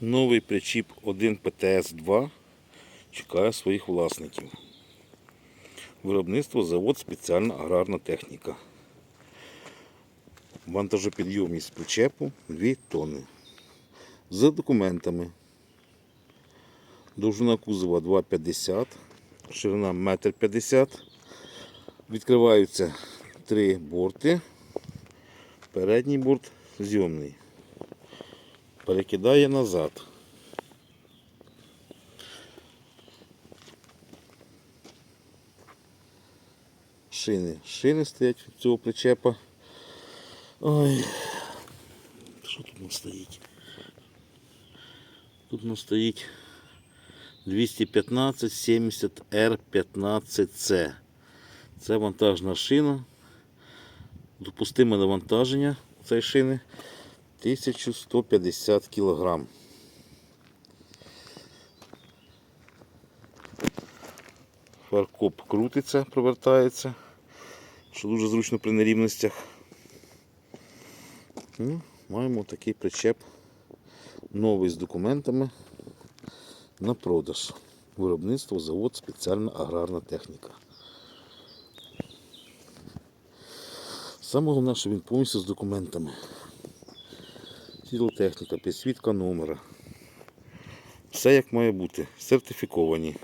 Новий причіп 1 ПТС-2 чекає своїх власників. Виробництво завод спеціальна аграрна техніка. Вантажопідйомність причепу 2 тонни. З документами. Довжина кузова 2,50, ширина 1,50 м. Відкриваються три борти. Передній борт зйомний. Перекидає назад. Шини. Шини стоять у цього причепа. Ой. Що тут у нас стоїть? Тут у нас стоїть 215 70 r 15 c Це вантажна шина. Допустиме навантаження цієї шини 1150 кг. Фаркоп крутиться, провертається, що дуже зручно при нерівностях. Ну, маємо такий причеп новий з документами на продаж. Виробництво, завод, спеціальна аграрна техніка. Саме головне, що він повністю з документами. Сідлотехніка, підсвітка номера. Все як має бути. Сертифіковані.